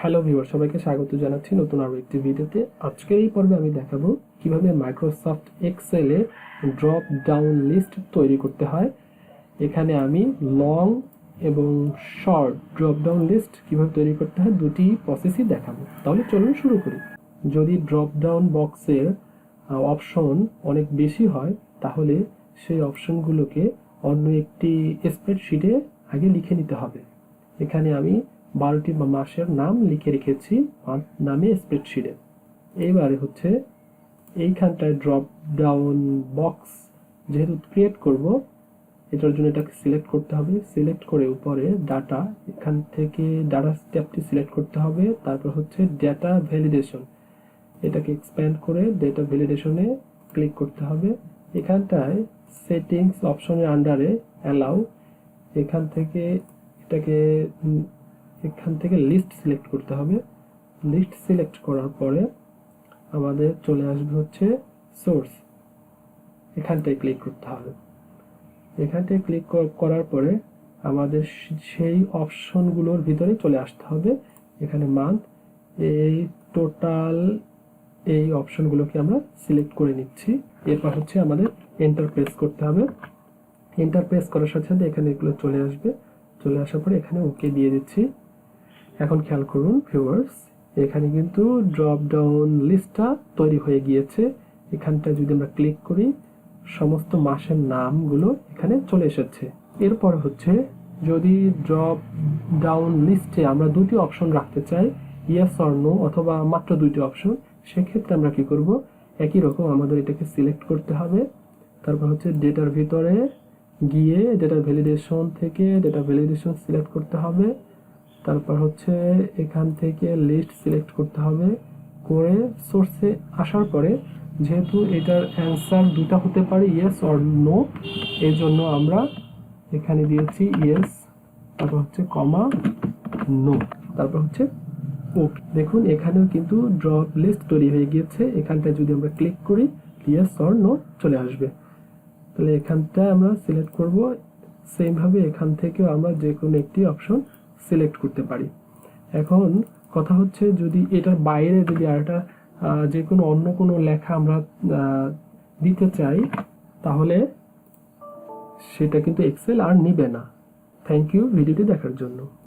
Hello viewer সবাইকে স্বাগত জানাচ্ছি নতুন আরও একটি ভিডিওতে। আজকের এই পর্বে আমি দেখাবো কীভাবে মাইক্রোসফট এক্সেলে ড্রপ ডাউন লিস্ট তৈরি করতে হয়। এখানে আমি লং এবং শর্ট ড্রপ ডাউন লিস্ট কীভাবে তৈরি করতে হয় দুটি প্রসেসই দেখাবো। তাহলে চলুন শুরু করি। যদি ড্রপ ডাউন বক্সের অপশন অনেক বেশি হয়, তাহলে সেই অপশনগুলোকে অন্য একটি স্প্রেডশিটে আগে লিখে নিতে হবে। এখানে আমি বারোটি মাসের নাম লিখে রেখেছি নামে স্প্রেডশিটে এইবারে হচ্ছে এইখানটায় ড্রপ ডাউন বক্স যেহেতু ক্রিয়েট করব, এটার জন্য এটাকে সিলেক্ট করতে হবে। সিলেক্ট করে উপরে ডাটা এখান থেকে ডাটা স্ট্যাপটি সিলেক্ট করতে হবে। তারপর হচ্ছে ডেটা ভ্যালিডেশন এটাকে এক্সপ্যান্ড করে ডেটা ভ্যালিডেশনে ক্লিক করতে হবে। এখানটায় সেটিংস অপশনের আন্ডারে অ্যালাউ এখান থেকে এটাকে এখান থেকে লিস্ট সিলেক্ট করতে হবে। লিস্ট সিলেক্ট করার পরে আমাদের চলে আসবে হচ্ছে সোর্স এখানটায় ক্লিক করতে হবে। এখানটায় ক্লিক করার পরে আমাদের সেই অপশনগুলোর ভিতরে চলে আসতে হবে। এখানে মান্থ এই টোটাল এই অপশনগুলোকে আমরা সিলেক্ট করে নিচ্ছি। এরপর হচ্ছে আমাদের এন্টার প্রেস করতে হবে। এন্টার প্রেস করার সাথে সাথে এখানে এগুলো চলে আসবে। চলে আসার পরে এখানে ওকে দিয়ে দিচ্ছি। এখন খেয়াল করুন ভিউয়ার্স এখানে কিন্তু ড্রপ ডাউন লিস্টটা তৈরি হয়ে গিয়েছে। এখানটা যদি আমরা ক্লিক করি, সমস্ত মাসের নামগুলো এখানে চলে এসেছে। এরপর হচ্ছে, যদি ড্রপ ডাউন লিস্টে আমরা দুটি অপশন রাখতে চাই ইয়েস অর নো অথবা মাত্র দুইটি অপশন সেক্ষেত্রে আমরা কি করব? একই রকম আমাদের এটাকে সিলেক্ট করতে হবে। তারপর হচ্ছে ডেটার ভিতরে গিয়ে ডেটা ভ্যালিডেশন থেকে ডেটা ভ্যালিডেশন সিলেক্ট করতে হবে। তারপর হচ্ছে এখান থেকে লিস্ট সিলেক্ট করতে হবে। করে সোর্সে আসার পরে যেহেতু এটার অ্যান্সার দুটা হতে পারে ইয়েস অর নো এই জন্য আমরা এখানে দিয়েছি ইয়েস তারপর হচ্ছে কমা নো তারপর হচ্ছে ওকে দেখুন, এখানেও কিন্তু ড্রপ লিস্ট তৈরি হয়ে গিয়েছে। এখানটায় যদি আমরা ক্লিক করি ইয়েস অর নো চলে আসবে। তাহলে এখানটায় আমরা সিলেক্ট করব। সেমভাবে এখান থেকেও আমরা যে কোনো একটি অপশন সিলেক্ট করতে পারি। এখন কথা হচ্ছে যদি এটার বাইরে যদি আরেকটা যে কোনো অন্য কোনো লেখা আমরা দিতে চাই, তাহলে সেটা কিন্তু এক্সেল আর নিবে না। থ্যাংক ইউ ভিডিওটি দেখার জন্য।